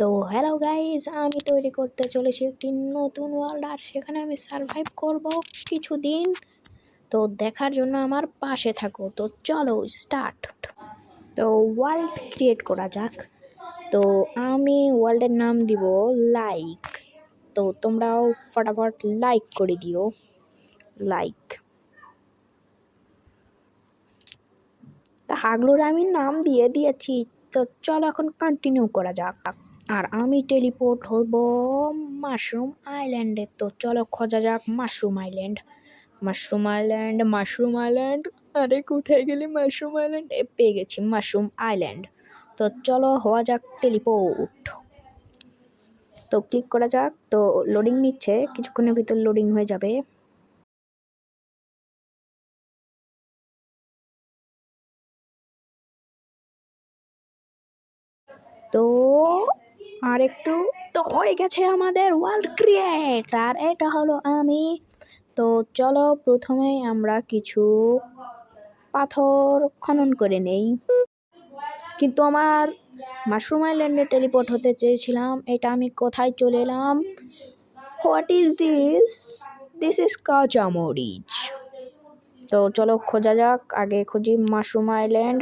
তো hello guys আমি তৈরি করতে চলেছি একটি নতুন ওয়ার্ল্ড আর সেখানে আমি সারভাইভ করব কিছুদিন। তো দেখার জন্য আমার পাশে থাকো। তো চলো স্টার্ট তো ওয়ার্ল্ড ক্রিয়েট করা যাক। তো আমি ওয়ার্ল্ডের নাম দিব লাইক তো তোমরাও ফটাফট লাইক করে দিও। লাইক তা হাগলুর আমি নাম দিয়ে দিয়েছি। তো চলো এখন কন্টিনিউ করা যাক। আর আমি টেলিপোর্ট হব মাশরুম আইল্যান্ডে। তো চলো খোঁজা যাক mushroom island. Mushroom island mushroom island. আরে, কোথায় গেলে মাশরুম আইল্যান্ড? এ, পেয়ে গেছি মাশরুম আইল্যান্ড। তো চলো হওয়া যাক টেলিপোর্ট। তো ক্লিক করা যাক। তো লোডিং নিচ্ছে। কিছুক্ষণের ভিতর লোডিং হয়ে যাবে। আর একটু তো হয়ে গেছে আমাদের ওয়ার্ল্ড ক্রিয়েট আর এটা হলো আমি। তো চলো প্রথমে আমরা কিছু পাথর খনন করে নেই। কিন্তু আমার মাশরুম আইল্যান্ডে টেলিপোর্ট হতে চেয়েছিলাম, এটা আমি কোথায় চলে এলাম? What is this this is কাঁচামরিচ তো চলো খোঁজা যাক, আগে খুঁজি মাশরুম আইল্যান্ড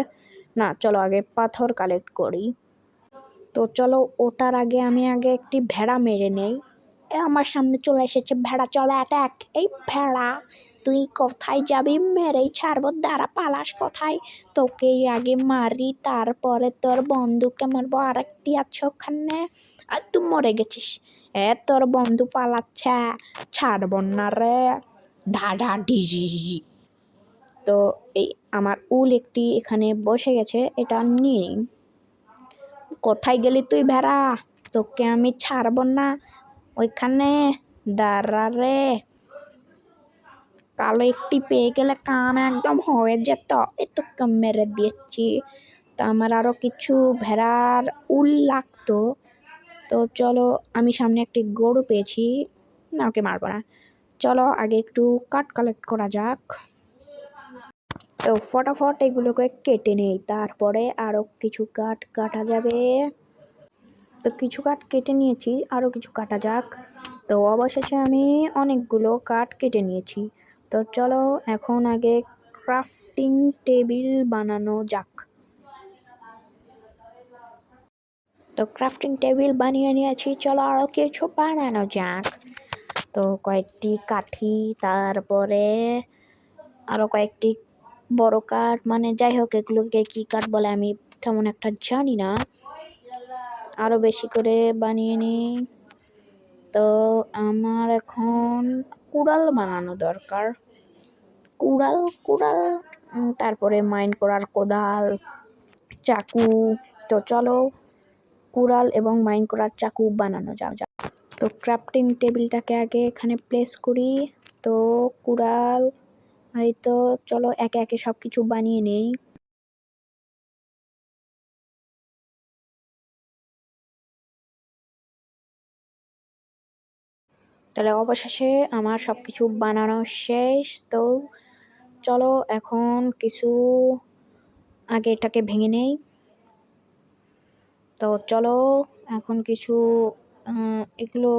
না, চলো আগে পাথর কালেক্ট করি। তো চলো ওটার আগে আমি আগে একটি ভেড়া মেরে নেই। এ, আমার সামনে চলে এসেছে ভেড়া, চলে অ্যাটাক এই ভেড়া তুই কোথায় যাবি মেরেই ছাড়বো, দাঁড়া, পালাস কোথায়? তোকে আগে মারি, তারপরে তোর বন্ধুকে মারবো আর একটি আছে ওখানে। আর তুই মরে গেছিস। এ, তোর বন্ধু পালাচ্ছে, ছাড়বো না রে। ঢাঢা ডিজি তো এই, আমার উল একটি এখানে বসে গেছে, এটা নিয়ে কোথায় গেলি তুই ভেড়া? তোকে আমি ছাড়ব না। ওইখানে দাঁড়া রে। কালো একটি পেয়ে গেলে কাম একদম হয়ে যেত। এই তোকে মেরে দিয়েছি। তো আমার আরও কিছু ভেড়ার উল লাগতো। তো চলো, আমি সামনে একটি গরু পেয়েছি। না, ওকে মারবো না। চলো, আগে একটু কাঠ কালেক্ট করা যাক। ফটাফট এগুলোকে কেটে নেই। তারপরে আরও কিছু কাঠ কাটা যাবে। তো কিছু কাঠ কেটে নিয়েছি আরও কিছু কাটা যাক। তো অবশেষে আমি অনেকগুলো কাঠ কেটে নিয়েছি। তো চলো এখন আগে ক্রাফটিং টেবিল বানানো যাক। তো ক্রাফটিং টেবিল বানিয়ে নিয়েছি, চলো আরও কিছু বানানো যাক। তো কয়েকটি কাঠি, তারপরে আরও কয়েকটি বড় কাঠ মানে যাই হোক এগুলোকে কী কাঠ বলে আমি তেমন একটা জানি না। আরও বেশি করে বানিয়ে নিই। তো আমার এখন কুড়াল বানানো দরকার। কুড়াল কুড়াল তারপরে মাইন্ড করার কোদাল, চাকু। তো চলো, কুড়াল এবং মাইন্ড করার চাকু বানানো যাও যা তো ক্রাফটিং টেবিলটাকে আগে এখানে প্লেস করি। তো কুড়াল তো, চলো একে একে সব কিছু বানিয়ে নেই। তাহলে অবশেষে আমার সব কিছু বানানো শেষ। তো চলো এখন কিছু আগে এটাকে ভেঙে নেই। তো চলো এখন কিছু এগুলো,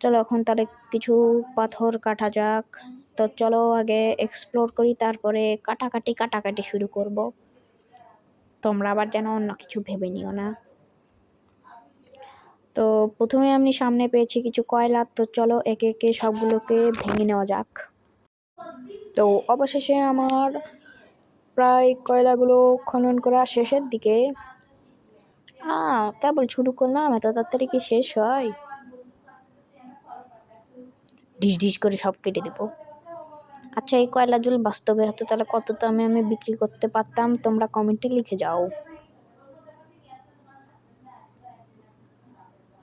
চলো এখন তাহলে কিছু পাথর কাটা যাক। তো চলো আগে এক্সপ্লোর করি, তারপরে কাটাকাটি কাটাকাটি শুরু করব। তোমরা আবার যেন অন্য কিছু ভেবে নিও না। তো প্রথমে আমি সামনে পেয়েছি কিছু কয়লা, তো চলো একে একে সবগুলোকে ভেঙে নেওয়া যাক। তো অবশেষে আমার প্রায় কয়লাগুলো খনন করা শেষের দিকে। কেবল শুরু করলাম, এত তাড়াতাড়ি কি শেষ হয়? ডিস ডিস করে সব কেটে দেবো। আচ্ছা এই কয়লা জল বাস্তবে হতো, তাহলে কত দামে আমি বিক্রি করতে পারতাম? তোমরা কমেন্টে লিখে যাও।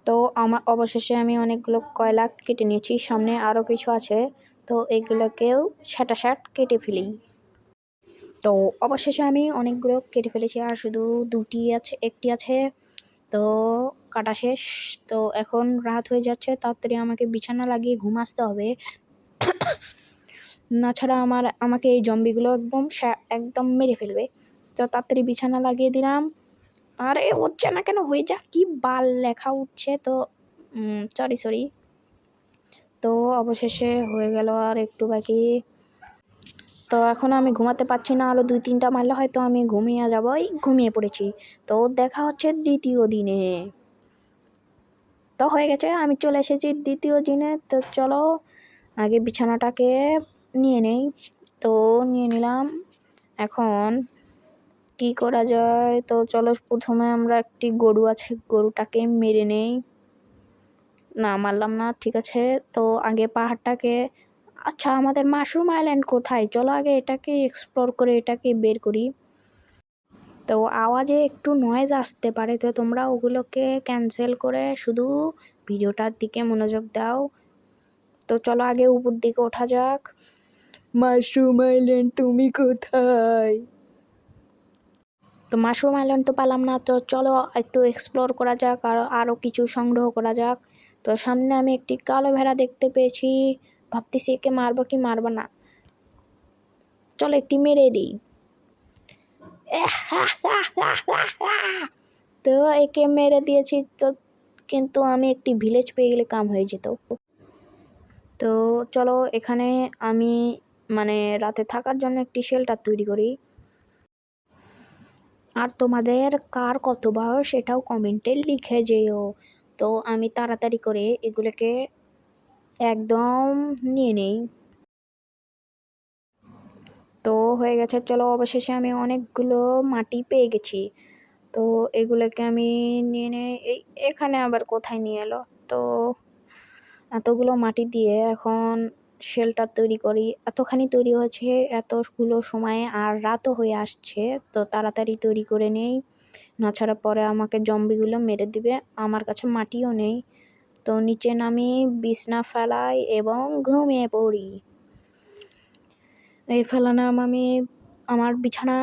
তো আমার অবশেষে আমি অনেকগুলো কয়লা কেটে নিয়েছি, সামনে আরও কিছু আছে, তো এগুলোকেও সাটা শাট কেটে ফেলি। তো অবশেষে আমি অনেকগুলো কেটে ফেলেছি, আর শুধু দুটি আছে, একটি আছে, তো কাটা শেষ। তো এখন রাত হয়ে যাচ্ছে, তাড়াতাড়ি আমাকে বিছানা লাগিয়ে ঘুম আসতে হবে। না ছাড়া আমার, আমাকে এই জম্বিগুলো একদম একদম মেরে ফেলবে। তো তাড়াতাড়ি বিছানা লাগিয়ে দিলাম। আরে হচ্ছে না কেন? হয়ে যা, কি বাল লেখা উঠছে তো। সরি সরি তো অবশেষে হয়ে গেল আর একটু বাকি। তো এখন আমি ঘুমাতে পারছি না আরও দুই তিনটা মারলে হয়তো আমি ঘুমিয়ে যাব এই ঘুমিয়ে পড়েছি। তো দেখা হচ্ছে দ্বিতীয় দিনে। তো হয়ে গেছে, আমি চলে এসেছি দ্বিতীয় দিনে। তো চলো, আগে বিছানাটাকে নিয়ে নেই। তো নিয়ে নিলাম। এখন কি করা যায়? তো চলো প্রথমে আমরা একটি গরু আছে, গরুটাকে মেরে নেই। না, মারলাম না, ঠিক আছে। তো আগে পাহাড়টাকে আচ্ছা আমাদের মাশরুম আইল্যান্ড কোথায়? চলো আগে এটাকে এক্সপ্লোর করে, এটাকে বের করি। তো আওয়াজে একটু নয়েজ আসতে পারে, তো তোমরা ওগুলোকে ক্যান্সেল করে শুধু ভিডিওটার দিকে মনোযোগ দাও। তো চলো আগে উপর দিকে ওঠা যাক। মাশরুম আইল্যান্ড তুমি কোথায়? তো মাশরুম আইল্যান্ড তো পেলাম না, তো চলো একটু এক্সপ্লোর করা যাক আর আরও কিছু সংগ্রহ করা যাক। তো সামনে আমি একটি কালো ভেড়া দেখতে পেয়েছি, ভাবতেছি একে মারবো কি মারবো না। চলো একটি মেরে দিই। তো একে মেরে দিয়েছি, তো কিন্তু আমি একটি ভিলেজ পেয়ে গেলে কাম হয়ে যেত। তো চলো এখানে আমি মানে রাতে থাকার জন্য একটি শেল্টার তৈরি করি। আর তোমাদের কার কত বয়স সেটাও কমেন্টে লিখে যেও। তো আমি তাড়াতাড়ি করে এগুলোকে একদম নিয়ে নেই। তো হয়ে গেছে, চলো অবশেষে আমি অনেকগুলো মাটি পেয়ে গেছি। তো এগুলোকে আমি নিয়ে নেই। এই, এখানে আবার কোথায় নিয়ে এলো? তো এতগুলো মাটি দিয়ে এখন শেল্টার তৈরি করি। এতখানি তৈরি হয়েছে, এতগুলো সময়ে আর রাতও হয়ে আসছে, তো তাড়াতাড়ি তৈরি করে নেই। না ছাড়া পরে আমাকে জম্বিগুলো মেরে দিবে, আমার কাছে মাটিও নেই। তো নিচে নামি বিছনা ফেলাই এবং ঘুমিয়ে পড়ি। এই ফেলানাম আমি আমার বিছানা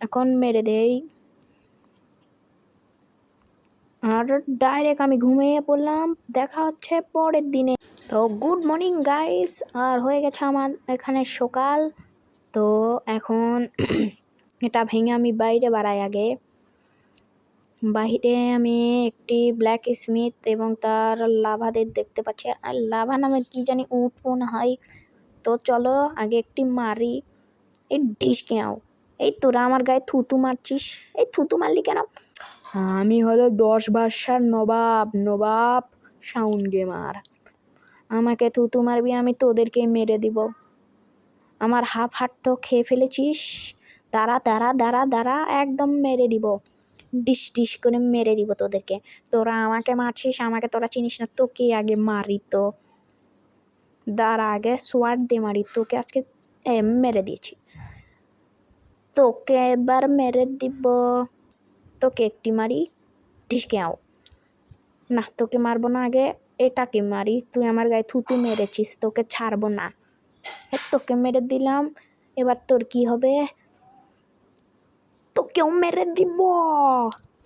এখন মেরে দেই। আর ডাইরেক্ট আমি ঘুমিয়ে পড়লাম। দেখা হচ্ছে পরের দিনে। তো গুড মর্নিং গাইস আর হয়ে গেছে আমার এখানে সকাল। তো এখন এটা ভেঙে আমি বাইরে বাড়াই আগে। বাহিরে আমি একটি ব্ল্যাক স্মিথ এবং তার লাভাদের দেখতে পাচ্ছি। আর লাভা নামের কি জানি উট মনে হয়। তো চলো আগে একটি মারি। এই ডিশ কেও এই তোরা আমার গায়ে থুতু মারছিস। এই থুতু মারলি কেন? আমি হলো দশ বাসার নবাব নবাব সাউন্ড গেমার। আমাকে থুতু মারবি আমি তোদেরকে মেরে দিব। আমার হাফ হাটটো খেয়ে ফেলেছিস, দাঁড়া দাঁড়া দাঁড়া দাঁড়া, একদম মেরে দিব। ডিস ডিশ করে মেরে দিব তোদেরকে। তোরা আমাকে মারছিস, আমাকে তোরা চিনিস না, তোকে আগে মারি তো। দাঁড়া আগে সোয়াট দিয়ে মারি, তোকে আজকে মেরে দিয়েছি। তোকে এবার মেরে দিব। তোকে একটি মারি, ঢিসকে আও। না, তোকে মারবো না আগে, এটাকে মারি। তুই আমার গায়ে থুতু মেরেছিস, তোকে ছাড়বো না। তোকে মেরে দিলাম, এবার তোর কি হবে? তোকেও মেরে দিব।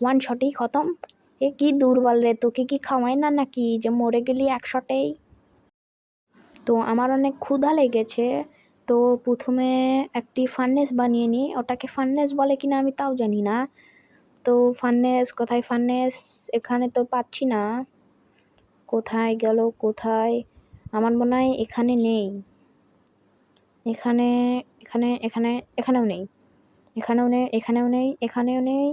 ওয়ান শটেই খতম। এ, কি দুর্বল রে, তোকে কি খাওয়াই না নাকি? যে মরে গেলি এক শটেই তো আমার অনেক ক্ষুধা লেগেছে। তো প্রথমে একটি ফার্নেস বানিয়ে নিই ওটাকে ফার্নেস বলে কিনা আমি তাও জানি না। তো ফার্নেস, কোথায় ফার্নেস? এখানে তো পাচ্ছি না। কোথায় গেল? কোথায়? আমার মনে হয় এখানে নেই। এখানে এখানে এখানে, এখানেও নেই। এখানেও নেই এখানেও নেই এখানেও নেই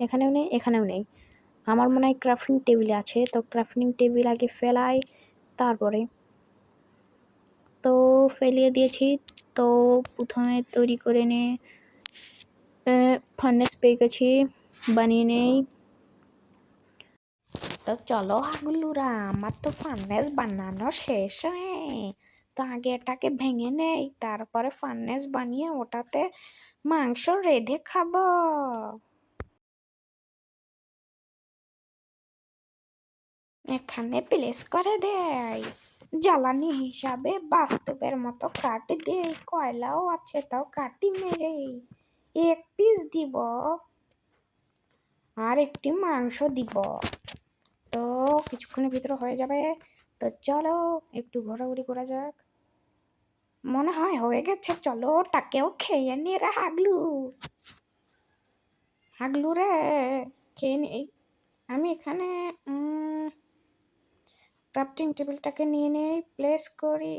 এখানেও নেই এখানেও নেই। আমার মনে হয় ক্রাফটিং টেবিলে আছে। তো ক্রাফটিং টেবিল আগে ফেলাই, তারপরে তো ফেলিয়ে দিয়েছি। তো প্রথমে তৈরি করে নে ফার্নেস পেয়ে গেছি। বানিয়ে নেই। তো চলো হাগুলুরা আমার তো ফার্নেস বানানো শেষ, হয়ে। তো আগে এটাকে ভেঙে নেই, তারপরে ফার্নেস বানিয়ে ওটাতে মাংস রেঁধে খাব। এখানে প্লেস করে দেয়, জ্বালানি হিসাবে বাস্তবের মতো কাটি দেই, কয়লাও আছে তাও কাটি মেরে এক পিস দিব। আর একটি মাংস দিব। তো কিছুক্ষণের ভিতরে হয়ে যাবে। তো চলো, একটু ঘোরাঘুরি করা যাক। মনে হয় হয়ে গেছে। চলো ওটাকেও খেয়ে নিয়ে হাগলু। হাগলু রে, খেয়ে নেই। আমি এখানে ক্রাফটিং টেবিলটাকে নিয়ে নেই। প্লেস করি।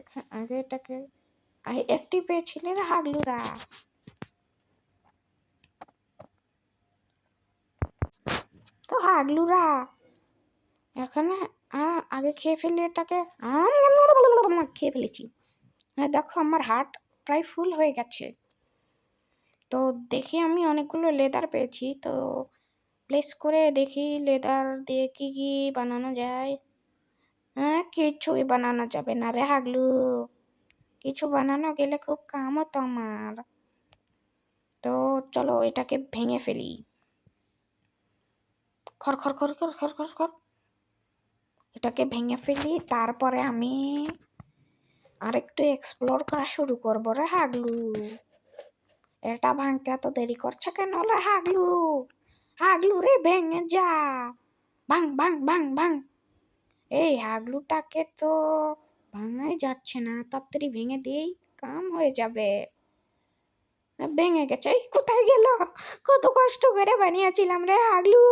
এখানে আগে এটাকে একটি পেয়েছিলেন হাগলুরা। তো হাগলুরা এখানে আগে খেয়ে ফেলি এটাকে। খেয়ে ফেলেছি। হ্যাঁ দেখো আমার হার্ট প্রায় ফুল হয়ে গেছে। তো দেখি আমি অনেকগুলো লেদার পেয়েছি। তো প্লেস করে দেখি লেদার দিয়ে কি কি বানানো যায়। হ্যাঁ কিছুই বানানো যাবে না রে হাগলু। কিছু বানানো গেলে খুব কাম হতো আমার। তো চলো এটাকে ভেঙে ফেলি। খর খর খর খর খর খর খর এটাকে ভেঙে ফেলি, তারপরে আমি আরেকটু এক্সপ্লোর করা শুরু করব রে হাগলু। এটা ভাঙতে এত দেরি করছে কেন রে হাগলু? হাগলু রে, ভেঙে যা। ভাঙ ভাঙ ভাঙ ভাঙ। এই হাগলুটাকে তো ভাঙাই যাচ্ছে না, তাড়াতাড়ি ভেঙে দিই কাম হয়ে যাবে। ভেঙে গেছে কোথায় গেল? কত কষ্ট করে বানিয়েছিলাম রে হাগলু।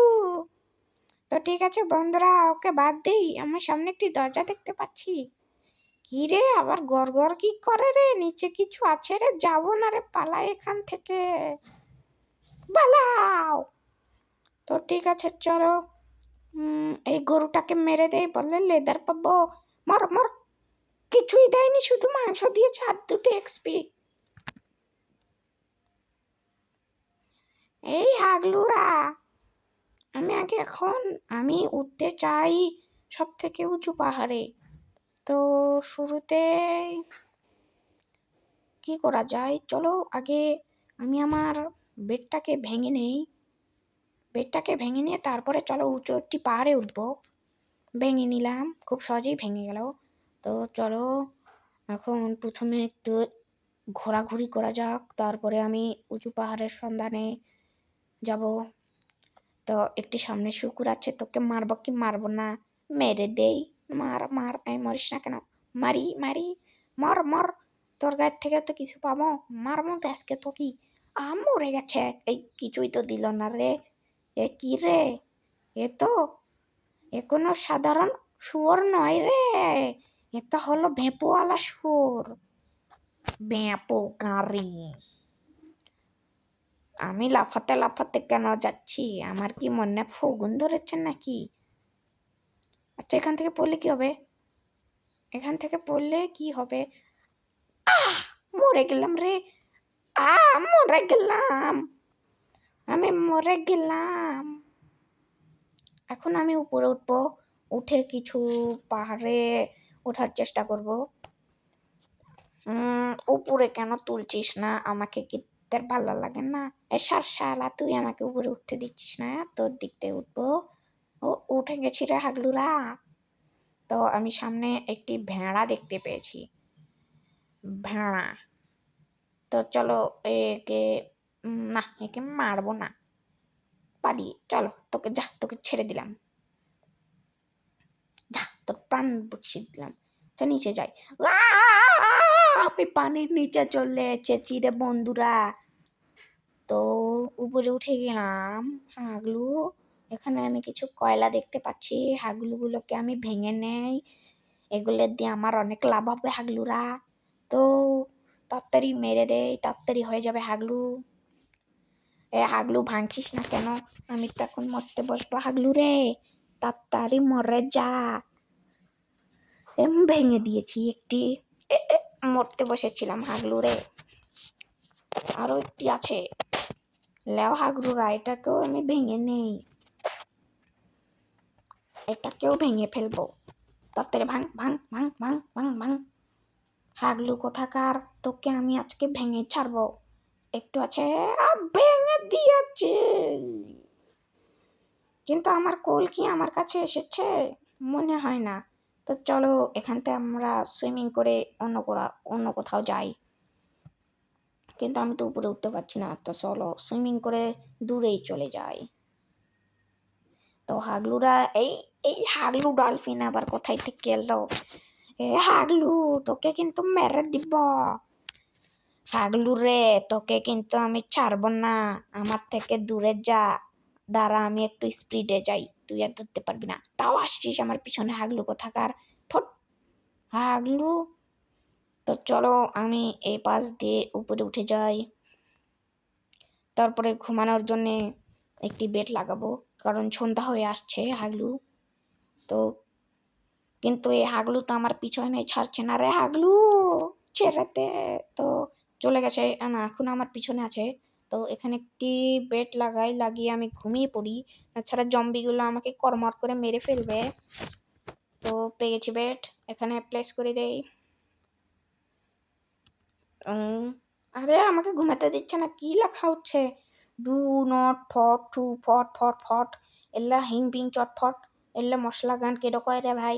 তো ঠিক আছে বন্ধুরা, ওকে বাদ দেই। আমার সামনে একটি দরজা দেখতে পাচ্ছি। কি রে আবার গড় গড় কি করে রে? নিচে কিছু আছে রে, যাব না রে, পালা এখান থেকে। পালাও। তো ঠিক আছে, চলো। এই গরুটাকে মেরে দেই বললে লেদার পাবো। মর মর। কিছুই দেয়নি, শুধু মাংস দিয়েছে আর দুটো এক্সপি এই হাগলুরা আমি আগে এখন, আমি উঠতে চাই সব থেকে উঁচু পাহাড়ে। তো শুরুতে কি করা যায়? চলো, আগে আমি আমার বেডটাকে ভেঙে নেই। বেডটাকে ভেঙে নিয়ে তারপরে চলো উঁচু একটি পাহাড়ে উঠবো। ভেঙে নিলাম, খুব সহজেই ভেঙে গেল। তো চলো, এখন প্রথমে একটু ঘোরাঘুরি করা যাক। তারপরে আমি উঁচু পাহাড়ের সন্ধানে যাব। তো একটি সামনে শুকুর আছে, তোকে মারবো কি মারবো না? মেরে দেই। মার মার, এই মরিস না কেন? মারি মারি। মর মর। তোর গায়ের থেকে তো কিছু পাবো। মারবো তো আজকে তো কি? আম মরে গেছে। এই কিছুই তো দিল না রে। এ কি রে? এ তো, এ কোনো সাধারণ শুয়োর নয় রে। এটা হলো ভেপোওয়ালা শুয়োর। ভেপো গাড়ি আমি লাফাতে লাফাতে কেন যাচ্ছি? আমার কি মনে ফগুন ধরেছে নাকি? আচ্ছা এখান থেকে পড়লে কি হবে? এখান থেকে পড়লে কি হবে? মরে গেলাম রে। আ মরে গেলাম। আমি মরে গেলাম। এখন আমি উপরে উঠবো। উঠে কিছু পাহাড়ে ওঠার চেষ্টা করব। উপরে কেন তুলছিস না? আমাকে কি তোর ভালো লাগে না? এ সার শালা, তুই আমাকে উপরে উঠতে দিচ্ছিস না? তোর দিক দিয়ে উঠবো। ও, উঠে গেছি রে হাগলুরা। তো আমি সামনে একটি ভেড়া দেখতে পেয়েছি। ভেড়া। তো চলো একে, না, একে মারবো না। পালিয়ে চলো, তোকে যা, তোকে ছেড়ে দিলাম। যা, তোর প্রাণ বসিয়ে দিলাম। তো নিচে যাই। আহ! আমি পানির নিচে চলে এসেছি রে বন্ধুরা। তো উপরে উঠে গেলাম। হাগলু এখানে আমি কিছু কয়লা দেখতে পাচ্ছি। হাগলুগুলোকে আমি ভেঙে নেই। এগুলো দিয়ে আমার অনেক লাভ হবে হাগলুরা। তো তাড়াতাড়ি মেরে দেই তাড়াতাড়ি হয়ে যাবে হাগলু। এ হাগলু ভাঙছিস না কেন? আমি তো এখন মরতে বসবো হাগলু রে। তাড়াতাড়ি মরে যা। এম ভেঙে দিয়েছি একটি। এ, মরতে বসেছিলাম হাগলু রে আরও একটি আছে। লেও হাগলুরা, এটাকেও আমি ভেঙে নেই। এটাকেও ভেঙে ফেলব। তাড়াতাড়ি ভাঙ ভাঙ ভাঙ ভাঙ ভাঙ ভাঙ। হাগলু কোথাকার? তোকে আমি আজকে ভেঙে ছাড়বো। একটু আছে ভেঙে দিয়েছে। কিন্তু আমার কোল কি আমার কাছে এসেছে? মনে হয় না। তো চলো এখান থেকে আমরা সুইমিং করে অন্য কোরা, অন্য কোথাও যাই। কিন্তু আমি তো উপরে উঠতে পারছি না, তো চলো সুইমিং করে দূরেই চলে যাই। তো হাগলুরা, এই এই হাগলু ডলফিন আবার কোথায় থেকে এলো? এ হাগলু, তোকে কিন্তু মেরে দিব। হাগলু রে, তোকে কিন্তু আমি ছাড়বো না, আমার থেকে দূরে যা। দাঁড়া, আমি একটু স্পিডে যাই, তুই আর ধরতে পারবি না। তাও আসছিস আমার পিছনে, হাগলু কোথাকার? ফট হাগলু? তো চলো আমি এই পাশ দিয়ে উপরে উঠে যাই। তারপরে ঘুমানোর জন্যে একটি বেড লাগাবো, কারণ সন্ধ্যা হয়ে আসছে, হাগলু। তো কিন্তু এই হাগলু তো আমার পিছনে ছাড়ছে না রে, হাগলু ছেড়েতে তো চলে গেছে, না, এখন আমার পিছনে আছে। তো এখানে একটি বেড লাগাই, লাগিয়ে আমি ঘুমিয়ে পড়ি। তাছাড়া জম্বিগুলো আমাকে কর্মর করে মেরে ফেলবে। তো পেয়ে গেছি বেড, এখানে প্লেস করে দেই। আরে আমাকে ঘুমাতে দিচ্ছে না, কি লেখা হচ্ছে? ডু নট ফট টু ফট ফট ফট এল্লা হিং বিং চটফট এল্লা মশলা গান কেডো কয় রে ভাই?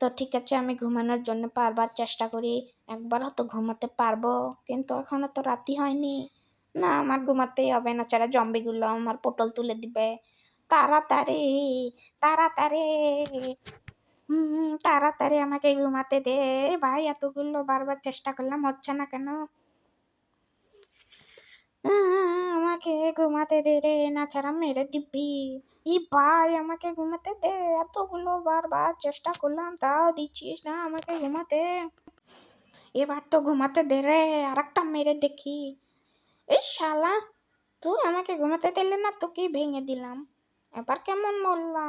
তো ঠিক আছে, আমি ঘুমানোর জন্য পারবার চেষ্টা করি, একবারও তো ঘুমাতে পারব, কিন্তু এখনও তো রাতি হয়নি। না, আমার ঘুমাতেই হবে না, ছাড়া জম্বিগুলো আমার পটল তুলে দিবে। তাড়াতাড়ি তাড়াতাড়ি। তাড়াতাড়ি আমাকে ঘুমাতে দে। ভাই, এতগুলো বারবার চেষ্টা করলাম, হচ্ছে না কেন? আমাকে ঘুমাতে দে রে, না ছাড়া মেরে দিবি। ই ভাই, আমাকে ঘুমাতে দে, এতগুলো বারবার চেষ্টা করলাম, তাও দিচ্ছিস না আমাকে ঘুমাতে। এবার তো ঘুমাতে দে রে আর একটা মেরে দেখি। এই শালা, তুই আমাকে ঘুমাতে দিলে না, তোকেই ভেঙে দিলাম। এবার কেমন বললা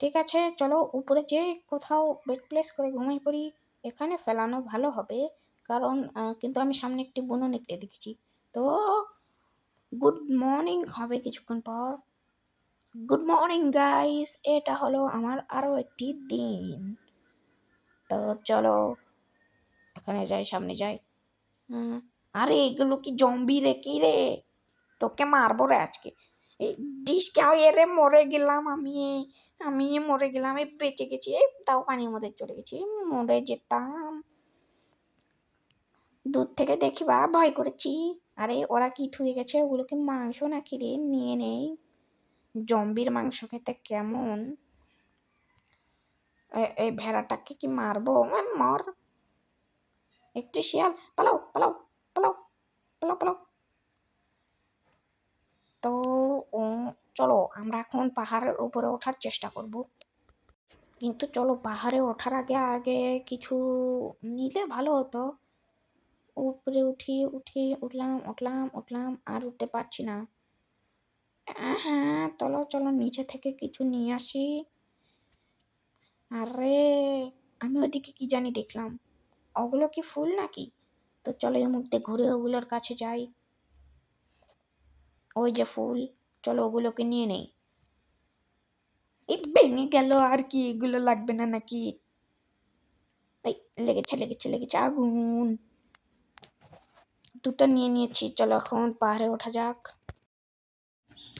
ঠিক আছে, চলো উপরে যে কোথাও বেড প্লেস করে ঘুমাই পড়ি, এখানে ফেলানো ভালো হবে। কারণ কিন্তু আমি সামনে একটি বুনো নেকড়ে দেখেছি। তো গুড মর্নিং হবে কিছুক্ষণ পর। গুড মর্নিং গাইস এটা হলো আমার আরও একটি দিন। তো চলো, এখানে যাই, সামনে যাই। আরে, এগুলো কি জম্বি রে? কি রে? তোকে মারবো রে আজকে। এই ডিসকে এরে মরে গেলাম আমি। আমি মরে গেলাম, এই বেঁচে গেছি। এই তাও পানির মধ্যে চলে গেছি। মরে যেতাম। দূর থেকে দেখি বা ভয় করেছি। আরে, ওরা কি থুয়ে গেছে? ওগুলোকে মাংস নাকি রে? নিয়ে নেই। জম্বির মাংস খেতে কেমন? এই ভেড়াটাকে কি মারবো? মর। একটি শিয়াল, পালাও পালাও। তো চলো আমরা এখন পাহাড়ের উপরে ওঠার চেষ্টা করব। কিন্তু চলো পাহাড়ে ওঠার আগে আগে কিছু নিলে ভালো হতো। উপরে উঠি উঠি, উঠলাম উঠলাম উঠলাম, আর উঠতে পারছি না। হ্যাঁ চলো চলো নিচে থেকে কিছু নিয়ে আসি। আরে, আমি ওদিকে কি জানি দেখলাম। ওগুলো কি ফুল নাকি? তো চলো এই মুহূর্তে ঘুরে ওগুলোর কাছে যাই। ওই যে ফুল, চলো ওগুলোকে নিয়ে নেই। এই ভেঙে গেল, আর কি, এগুলো লাগবে না নাকি? লেগেছে লেগেছে লেগেছে, আগুন। দুটো নিয়ে নিয়েছি, চলো এখন পাহাড়ে ওঠা যাক।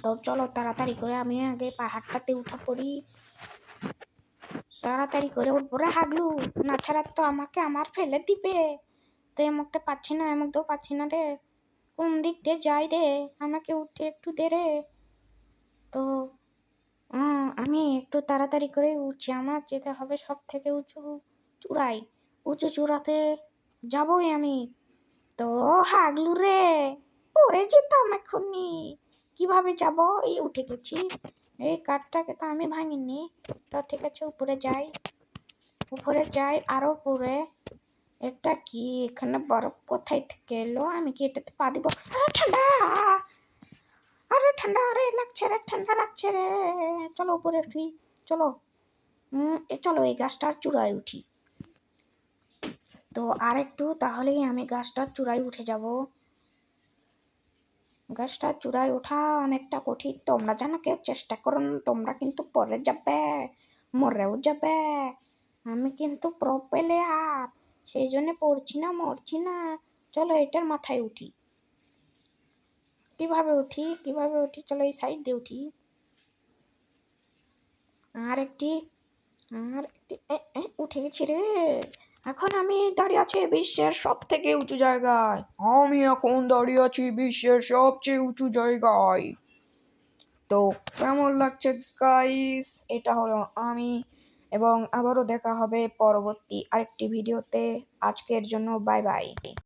তো চলো তাড়াতাড়ি করে আমি আগে পাহাড়টাতে উঠা পড়ি। তাড়াতাড়ি করে উঠবো। রে হাগলু, না ছাড়া তো আমাকে আমার ফেলে দিবে। তো এমুকতে পাচ্ছি না এমুকতেও পাচ্ছি না রে। কোন দিক দিয়ে যাই রে? আমাকে উঠে একটু দে রে। তো আমি একটু তাড়াতাড়ি করে উঠছি। আমার যেতে হবে সব থেকে উঁচু চূড়াই উঁচু চূড়াতে যাবই আমি। তো, হাগলু রে, পড়ে যেতাম এক্ষুনি কীভাবে যাব? এই উঠে গেছি। এই কাঠটাকে তো আমি ভাঙিনি। তো ঠিক আছে, উপরে যাই। উপরে যাই আরও উপরে এটা কি? এখানে বরফ কোথায় থেকে এলো? আমি কি এটাতে পা দিব? ঠান্ডা! আরে ঠান্ডা, আরে লাগছে রে ঠান্ডা লাগছে রে। চলো উপরে উঠি, চলো। এ, চলো, এই গাছটার চূড়ায় উঠি। তো আর একটু তাহলেই আমি গাছটার চূড়ায় উঠে যাব। গাছটার চূড়ায় ওঠা অনেকটা কঠিন। তোমরা যেন কেউ চেষ্টা করো না, তোমরা কিন্তু পরে যাবে, মরেও যাবে। আমি কিন্তু প্রো প্লেয়ার সেই জন্য পড়ছি না, মরছি না। চলো এটার মাথায় উঠি। কীভাবে উঠি কীভাবে উঠি? চলো এই সাইড দিয়ে উঠি। আর একটি আর একটি উঠে গেছি রে। এখন আমি দাঁড়িয়ে আছি বিশ্বের সব থেকে উঁচু জায়গায়। আমি এখন দাঁড়িয়ে আছি বিশ্বের সবচেয়ে উঁচু জায়গায়। তো কেমন লাগছে গাইস এটা হলো আমি। এবং আবারও দেখা হবে পরবর্তী আরেকটি ভিডিওতে। আজকের জন্য বাই বাই।